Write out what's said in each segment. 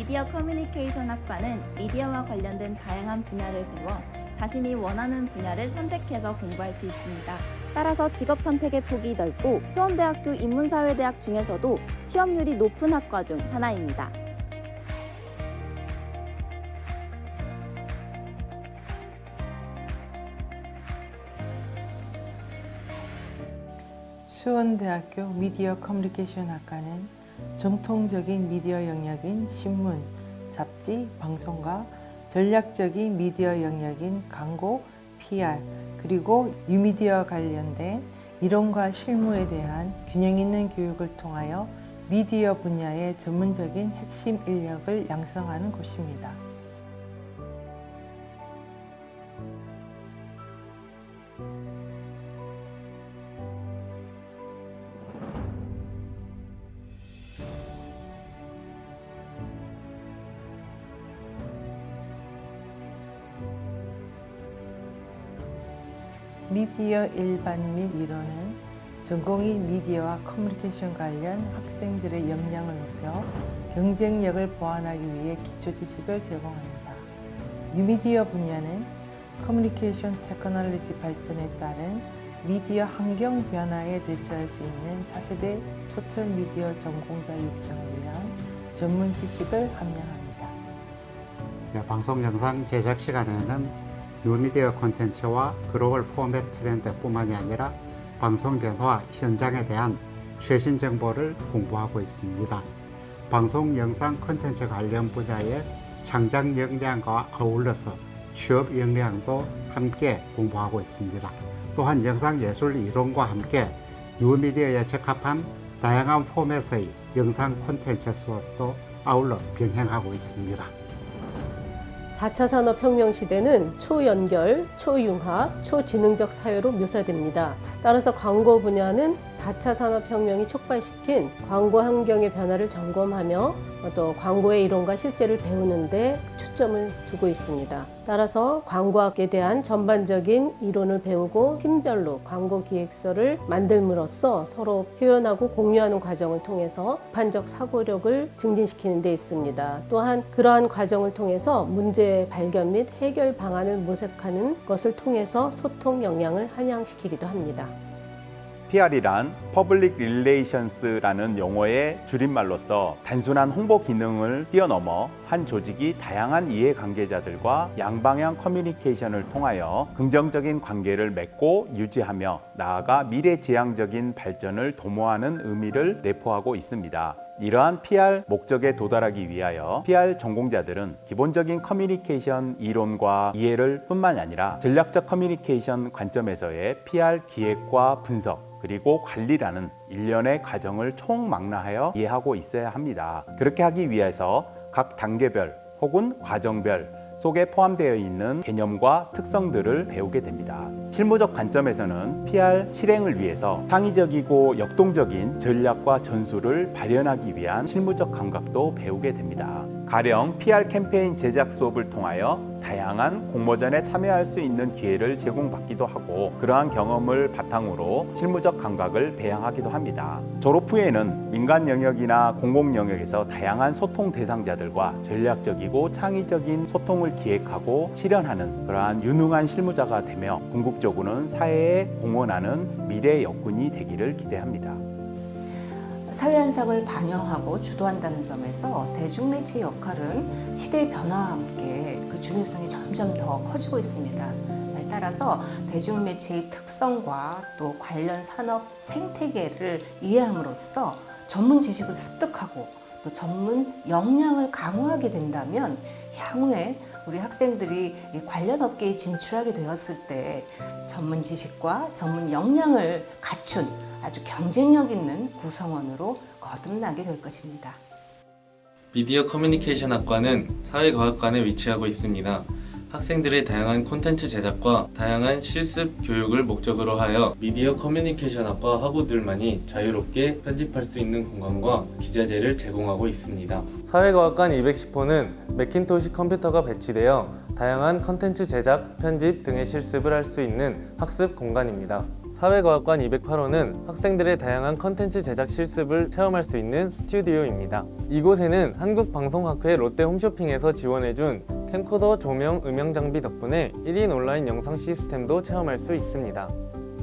미디어 커뮤니케이션 학과는 미디어와 관련된 다양한 분야를 배워 자신이 원하는 분야를 선택해서 공부할 수 있습니다. 따라서 직업 선택의 폭이 넓고 수원대학교 인문사회대학 중에서도 취업률이 높은 학과 중 하나입니다. 수원대학교 미디어 커뮤니케이션 학과는 정통적인 미디어 영역인 신문, 잡지, 방송과 전략적인 미디어 영역인 광고, PR, 그리고 유미디어 관련된 이론과 실무에 대한 균형 있는 교육을 통하여 미디어 분야의 전문적인 핵심 인력을 양성하는 곳입니다. 미디어 일반 및 이론은 전공이 미디어와 커뮤니케이션 관련 학생들의 역량을 높여 경쟁력을 보완하기 위해 기초 지식을 제공합니다. 뉴미디어 분야는 커뮤니케이션 테크놀로지 발전에 따른 미디어 환경 변화에 대처할 수 있는 차세대 소셜 미디어 전공자 육성을 위한 전문 지식을 함양합니다. 네, 방송 영상 제작 시간에는 뉴미디어 콘텐츠와 글로벌 포맷 트렌드뿐만이 아니라 방송 변화 현장에 대한 최신 정보를 공부하고 있습니다. 방송 영상 콘텐츠 관련 분야의 창작 역량과 아울러서 취업 역량도 함께 공부하고 있습니다. 또한 영상 예술 이론과 함께 뉴미디어에 적합한 다양한 포맷의 영상 콘텐츠 수업도 아울러 병행하고 있습니다. 4차 산업혁명 시대는 초연결, 초융합, 초지능적 사회로 묘사됩니다. 따라서 광고 분야는 4차 산업혁명이 촉발시킨 광고 환경의 변화를 점검하며 또 광고의 이론과 실제를 배우는데 초점을 두고 있습니다. 따라서 광고학에 대한 전반적인 이론을 배우고 팀별로 광고 기획서를 만들므로써 서로 표현하고 공유하는 과정을 통해서 판적 사고력을 증진시키는 데 있습니다. 또한 그러한 과정을 통해서 문제 발견 및 해결 방안을 모색하는 것을 통해서 소통 역량을 함양시키기도 합니다. PR이란 Public Relations라는 용어의 줄임말로서 단순한 홍보 기능을 뛰어넘어 한 조직이 다양한 이해관계자들과 양방향 커뮤니케이션을 통하여 긍정적인 관계를 맺고 유지하며 나아가 미래지향적인 발전을 도모하는 의미를 내포하고 있습니다. 이러한 PR 목적에 도달하기 위하여 PR 전공자들은 기본적인 커뮤니케이션 이론과 이해를 뿐만 아니라 전략적 커뮤니케이션 관점에서의 PR 기획과 분석 그리고 관리라는 일련의 과정을 총망라하여 이해하고 있어야 합니다. 그렇게 하기 위해서 각 단계별 혹은 과정별 속에 포함되어 있는 개념과 특성들을 배우게 됩니다. 실무적 관점에서는 PR 실행을 위해서 창의적이고 역동적인 전략과 전술을 발현하기 위한 실무적 감각도 배우게 됩니다. 가령 PR 캠페인 제작 수업을 통하여 다양한 공모전에 참여할 수 있는 기회를 제공받기도 하고 그러한 경험을 바탕으로 실무적 감각을 배양하기도 합니다. 졸업 후에는 민간 영역이나 공공 영역에서 다양한 소통 대상자들과 전략적이고 창의적인 소통을 기획하고 실현하는 그러한 유능한 실무자가 되며 궁극적으로는 사회에 공헌하는 미래 역군이 되기를 기대합니다. 사회 현상을 반영하고 주도한다는 점에서 대중매체의 역할은 시대의 변화와 함께 그 중요성이 점점 더 커지고 있습니다. 따라서 대중매체의 특성과 또 관련 산업 생태계를 이해함으로써 전문 지식을 습득하고 또 전문 역량을 강화하게 된다면 향후에 우리 학생들이 이 관련 업계에 진출하게 되었을 때 전문 지식과 전문 역량을 갖춘 아주 경쟁력 있는 구성원으로 거듭나게 될 것입니다. 미디어 커뮤니케이션 학과는 사회과학관에 위치하고 있습니다. 학생들의 다양한 콘텐츠 제작과 다양한 실습 교육을 목적으로 하여 미디어 커뮤니케이션 학과 학우들만이 자유롭게 편집할 수 있는 공간과 기자재를 제공하고 있습니다. 사회과학관 210호는 매킨토시 컴퓨터가 배치되어 다양한 컨텐츠 제작, 편집 등의 실습을 할 수 있는 학습 공간입니다. 사회과학관 208호는 학생들의 다양한 컨텐츠 제작 실습을 체험할 수 있는 스튜디오입니다. 이곳에는 한국방송학회 롯데 홈쇼핑에서 지원해준 캠코더 조명 음영 장비 덕분에 1인 온라인 영상 시스템도 체험할 수 있습니다.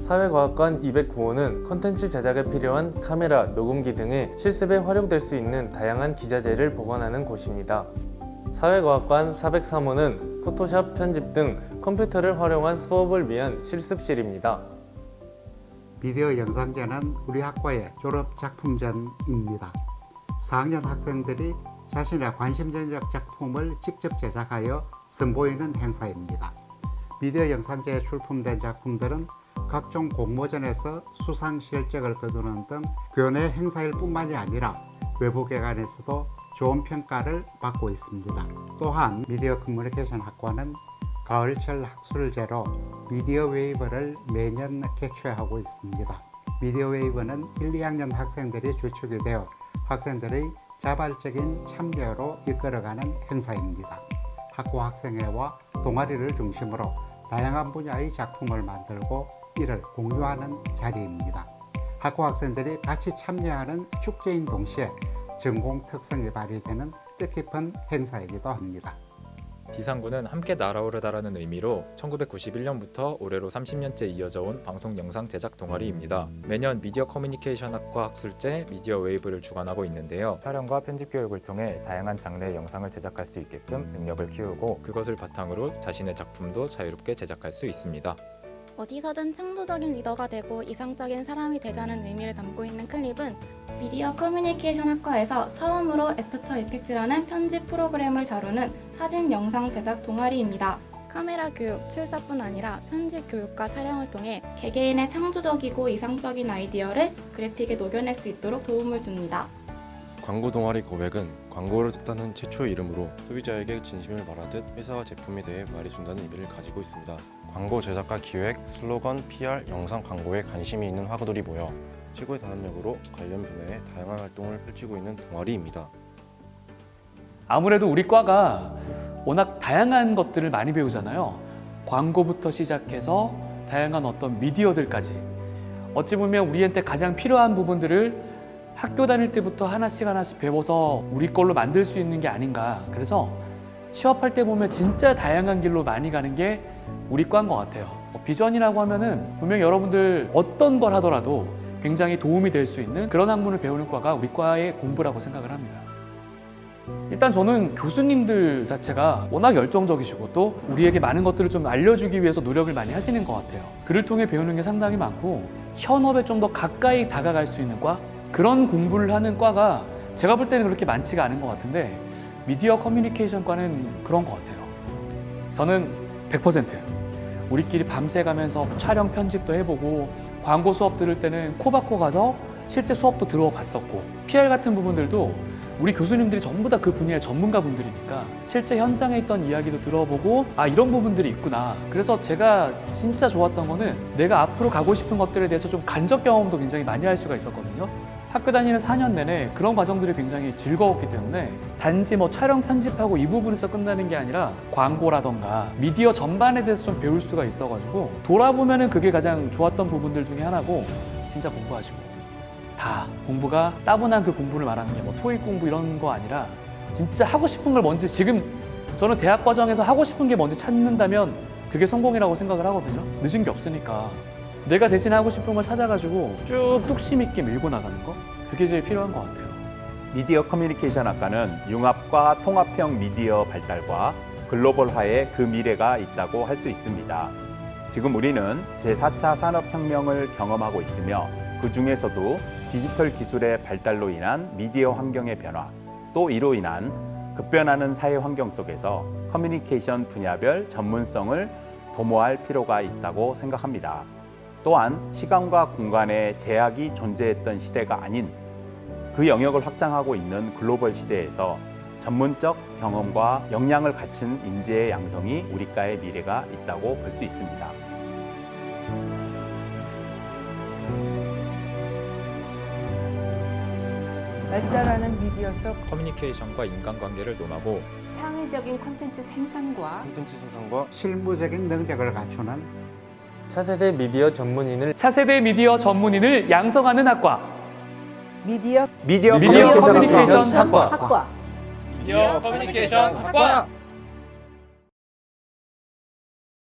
사회과학관 209호는 컨텐츠 제작에 필요한 카메라, 녹음기 등의 실습에 활용될 수 있는 다양한 기자재를 보관하는 곳입니다. 사회과학관 403호는 포토샵 편집 등 컴퓨터를 활용한 수업을 위한 실습실입니다. 미디어 영상제는 우리 학과의 졸업 작품전입니다. 4학년 학생들이 자신의 관심 전적 작품을 직접 제작하여 선보이는 행사입니다. 미디어 영상제에 출품된 작품들은 각종 공모전에서 수상 실적을 거두는 등 교내 행사일 뿐만이 아니라 외부 기관에서도 좋은 평가를 받고 있습니다. 또한 미디어 커뮤니케이션 학과는 가을철 학술제로 미디어 웨이브를 매년 개최하고 있습니다. 미디어 웨이브는 1, 2학년 학생들이 주축이 되어 학생들의 자발적인 참여로 이끌어가는 행사입니다. 학과 학생회와 동아리를 중심으로 다양한 분야의 작품을 만들고 이를 공유하는 자리입니다. 학과 학생들이 같이 참여하는 축제인 동시에 전공 특성이 발휘되는 뜻깊은 행사이기도 합니다. 비상구는 함께 날아오르다라는 의미로 1991년부터 올해로 30년째 이어져 온 방송 영상 제작 동아리입니다. 매년 미디어 커뮤니케이션 학과 학술제 미디어 웨이브를 주관하고 있는데요. 촬영과 편집 교육을 통해 다양한 장르의 영상을 제작할 수 있게끔 능력을 키우고 그것을 바탕으로 자신의 작품도 자유롭게 제작할 수 있습니다. 어디서든 창조적인 리더가 되고 이상적인 사람이 되자는 의미를 담고 있는 클립은 미디어 커뮤니케이션 학과에서 처음으로 애프터 이펙트라는 편집 프로그램을 다루는 사진 영상 제작 동아리입니다. 카메라 교육, 출사뿐 아니라 편집 교육과 촬영을 통해 개개인의 창조적이고 이상적인 아이디어를 그래픽에 녹여낼 수 있도록 도움을 줍니다. 광고 동아리 고백은 광고를 듣다는 최초의 이름으로 소비자에게 진심을 말하듯 회사와 제품에 대해 말해준다는 의미를 가지고 있습니다. 광고 제작과 기획, 슬로건, PR, 영상 광고에 관심이 있는 화구들이 모여 최고의 단합력으로 관련 분야의 다양한 활동을 펼치고 있는 동아리입니다. 아무래도 우리 과가 워낙 다양한 것들을 많이 배우잖아요. 광고부터 시작해서 다양한 어떤 미디어들까지. 어찌 보면 우리한테 가장 필요한 부분들을 학교 다닐 때부터 하나씩 하나씩 배워서 우리 걸로 만들 수 있는 게 아닌가. 그래서 취업할 때 보면 진짜 다양한 길로 많이 가는 게 우리 과인 것 같아요. 뭐 비전이라고 하면은 분명 여러분들 어떤 걸 하더라도 굉장히 도움이 될 수 있는 그런 학문을 배우는 과가 우리 과의 공부라고 생각을 합니다. 일단 저는 교수님들 자체가 워낙 열정적이시고 또 우리에게 많은 것들을 좀 알려주기 위해서 노력을 많이 하시는 것 같아요. 그를 통해 배우는 게 상당히 많고 현업에 좀 더 가까이 다가갈 수 있는 과 그런 공부를 하는 과가 제가 볼 때는 그렇게 많지가 않은 것 같은데 미디어 커뮤니케이션 과는 그런 것 같아요. 저는 100% 우리끼리 밤새 가면서 촬영 편집도 해보고 광고 수업 들을 때는 코바코 가서 실제 수업도 들어봤었고 PR 같은 부분들도 우리 교수님들이 전부 다 그 분야의 전문가 분들이니까 실제 현장에 있던 이야기도 들어보고 아 이런 부분들이 있구나. 그래서 제가 진짜 좋았던 거는 내가 앞으로 가고 싶은 것들에 대해서 좀 간접 경험도 굉장히 많이 할 수가 있었거든요 학교 다니는 4년 내내 그런 과정들이 굉장히 즐거웠기 때문에 단지 뭐 촬영 편집하고 이 부분에서 끝나는 게 아니라 광고라던가 미디어 전반에 대해서 좀 배울 수가 있어가지고 돌아보면은 그게 가장 좋았던 부분들 중에 하나고 진짜 공부하시고 다 공부가 따분한 그 공부를 말하는 게 뭐 토익 공부 이런 거 아니라 진짜 하고 싶은 걸 먼저 지금 저는 대학 과정에서 하고 싶은 게 먼저 찾는다면 그게 성공이라고 생각을 하거든요. 늦은 게 없으니까 내가 대신 하고 싶은 걸 찾아가지고 쭉 뚝심 있게 밀고 나가는 거 그게 제일 필요한 것 같아요. 미디어 커뮤니케이션 학과는 융합과 통합형 미디어 발달과 글로벌화의 그 미래가 있다고 할 수 있습니다. 지금 우리는 제4차 산업혁명을 경험하고 있으며 그 중에서도 디지털 기술의 발달로 인한 미디어 환경의 변화, 또 이로 인한 급변하는 사회 환경 속에서 커뮤니케이션 분야별 전문성을 도모할 필요가 있다고 생각합니다. 또한 시간과 공간의 제약이 존재했던 시대가 아닌 그 영역을 확장하고 있는 글로벌 시대에서 전문적 경험과 역량을 갖춘 인재의 양성이 우리과의 미래가 있다고 볼 수 있습니다. 발달하는 미디어 속 커뮤니케이션과 인간관계를 논하고 창의적인 콘텐츠 생산과 콘텐츠 생산과 실무적인 능력을 갖추는 차세대 미디어 전문인을 차세대 미디어 전문인을 양성하는 학과 미디어 미디어, 미디어 커뮤니케이션 커뮤니케이션 학과. 학과. 학과. 미디어 커뮤니케이션 학과